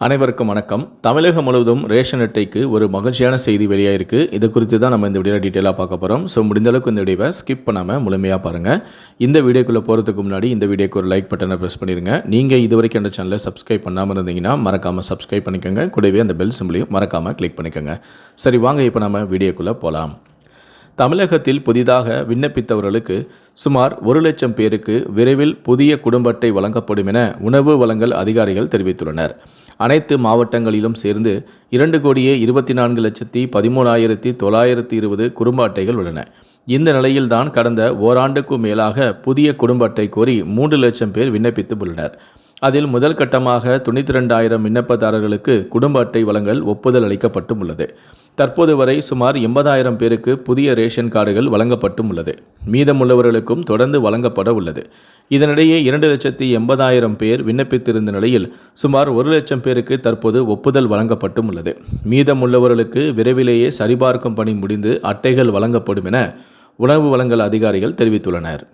அனைவருக்கும் வணக்கம். தமிழகம் முழுவதும் ரேஷன் அட்டைக்கு ஒரு மகிழ்ச்சியான செய்தி வெளியாயிருக்கு. இது குறித்து தான் நம்ம இந்த வீடியோ டீட்டெயிலாக பார்க்க போகிறோம் ஸோ முடிந்தளவுக்கு இந்த வீடியோவை ஸ்கிப் பண்ணாமல் முழுமையாக பாருங்கள் இந்த வீடியோக்குள்ளே போகிறதுக்கு முன்னாடி இந்த வீடியோக்கு ஒரு லைக் பட்டனை ப்ரெஸ் பண்ணிடுங்க நீங்கள் இது வரைக்கும் அந்த சேனலை சப்ஸ்கிரைப் பண்ணாமல் இருந்தீங்கன்னா மறக்காமல் சப்ஸ்கிரைப் பண்ணிக்கோங்க. கூடவே அந்த பெல் சிம்பிளையும் மறக்காமல் கிளிக் பண்ணிக்கோங்க. சரி வாங்க இப்போ நம்ம வீடியோக்குள்ளே போகலாம் தமிழகத்தில் புதிதாக விண்ணப்பித்தவர்களுக்கு சுமார் ஒரு லட்சம் பேருக்கு விரைவில் புதிய குடும்ப அட்டை வழங்கப்படும் என உணவு வழங்கல் அதிகாரிகள் தெரிவித்துள்ளனர். அனைத்து மாவட்டங்களிலும் சேர்ந்து இரண்டு கோடியே இருபத்தி நான்கு லட்சத்தி பதிமூணாயிரத்தி தொள்ளாயிரத்தி இருபது குடும்ப அட்டைகள் உள்ளன. இந்த நிலையில்தான் கடந்த ஓராண்டுக்கும் மேலாக புதிய குடும்ப அட்டை கோரி மூன்று லட்சம் பேர் விண்ணப்பித்து உள்ளனர். அதில் முதல் கட்டமாக தொண்ணூற்றி ரெண்டாயிரம் விண்ணப்பதாரர்களுக்கு குடும்ப அட்டை வழங்கல் ஒப்புதல் அளிக்கப்பட்டும் உள்ளது. தற்போது வரை சுமார் எண்பதாயிரம் பேருக்கு புதிய ரேஷன் கார்டுகள் வழங்கப்பட்டும் உள்ளது. மீதமுள்ளவர்களுக்கும் தொடர்ந்து வழங்கப்பட உள்ளது. இதனிடையே இரண்டு லட்சத்தி எண்பதாயிரம் பேர் விண்ணப்பித்திருந்த நிலையில் சுமார் ஒரு லட்சம் பேருக்கு தற்போது ஒப்புதல் வழங்கப்பட்டும் உள்ளது. மீதமுள்ளவர்களுக்கு விரைவிலேயே சரிபார்க்கும் பணி முடிந்து அட்டைகள் வழங்கப்படும் என உணவு வழங்கல் அதிகாரிகள் தெரிவித்துள்ளனர்.